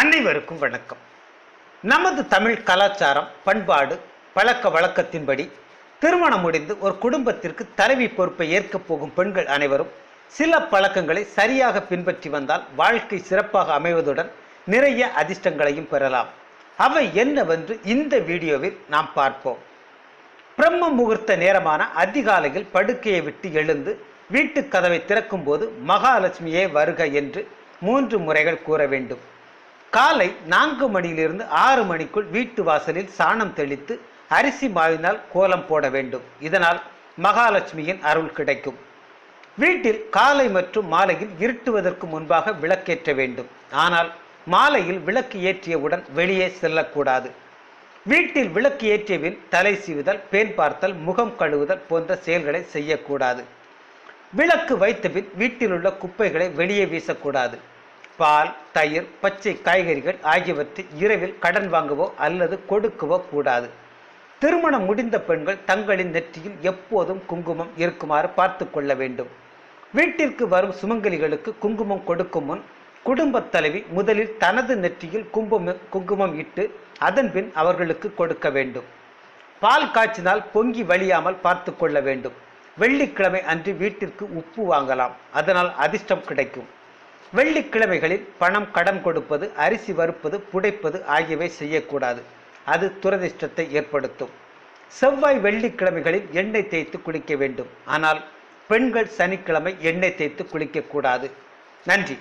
அனைவருக்கும் வணக்கம். நமது தமிழ் கலாச்சாரம் பண்பாடு பழக்க வழக்கத்தின்படி திருமணம் முடிந்து ஒரு குடும்பத்திற்கு தலைவி பொறுப்பை ஏற்கப் போகும் பெண்கள் அனைவரும் சில பழக்கங்களை சரியாக பின்பற்றி வந்தால் வாழ்க்கை சிறப்பாக அமைவதுடன் நிறைய அதிர்ஷ்டங்களையும் பெறலாம். அவை என்னவென்று இந்த வீடியோவில் நாம் பார்ப்போம். பிரம்ம முகூர்த்த நேரமான அதிகாலையில் படுக்கையை விட்டு எழுந்து வீட்டு கதவை திறக்கும்போது மகாலட்சுமியே வருக என்று மூன்று முறைகள் கூற வேண்டும். காலை நான்கு மணியிலிருந்து ஆறு மணிக்குள் வீட்டு வாசலில் சாணம் தெளித்து அரிசி மாவினால் கோலம் போட வேண்டும். இதனால் மகாலட்சுமியின் அருள் கிடைக்கும். வீட்டில் காலை மற்றும் மாலையில் இருட்டுவதற்கு முன்பாக விளக்கேற்ற வேண்டும். ஆனால் மாலையில் விளக்கு ஏற்றியவுடன் வெளியே செல்லக்கூடாது. வீட்டில் விளக்கு ஏற்றியபின் தலை சீவுதல் பேன் பார்த்தல் முகம் கழுவுதல் போன்ற செயல்களை செய்யக்கூடாது. விளக்கு வைத்தபின் வீட்டில் உள்ள குப்பைகளை வெளியே வீசக்கூடாது. பால் தயிர் பச்சை காய்கறிகள் ஆகியவற்றை இரவில் கடன் வாங்கவோ அல்லது கொடுக்கவோ கூடாது. திருமணம் முடிந்த பெண்கள் தங்களின் நெற்றியில் எப்போதும் குங்குமம் இருக்குமாறு பார்த்து கொள்ள வேண்டும். வீட்டிற்கு வரும் சுமங்கலிகளுக்கு குங்குமம் கொடுக்கும் முன் குடும்பத் தலைவி முதலில் தனது நெற்றியில் குங்குமம் குங்குமம் இட்டு அதன்பின் அவர்களுக்கு கொடுக்க வேண்டும். பால் காய்ச்சினால் பொங்கி வழியாமல் பார்த்து கொள்ள வேண்டும். வெள்ளிக்கிழமை அன்று வீட்டிற்கு உப்பு வாங்கலாம். அதனால் அதிர்ஷ்டம் கிடைக்கும். வெள்ளிக்கிழமைகளில் பணம் கடன் கொடுப்பது அரிசி வறுப்பது புடைப்பது ஆகியவை செய்யக்கூடாது. அது துரதிர்ஷ்டத்தை ஏற்படுத்தும். செவ்வாய் வெள்ளிக்கிழமைகளில் எண்ணெய் தேய்த்து குளிக்க வேண்டும். ஆனால் பெண்கள் சனிக்கிழமை எண்ணெய் தேய்த்து குளிக்கக்கூடாது. நன்றி.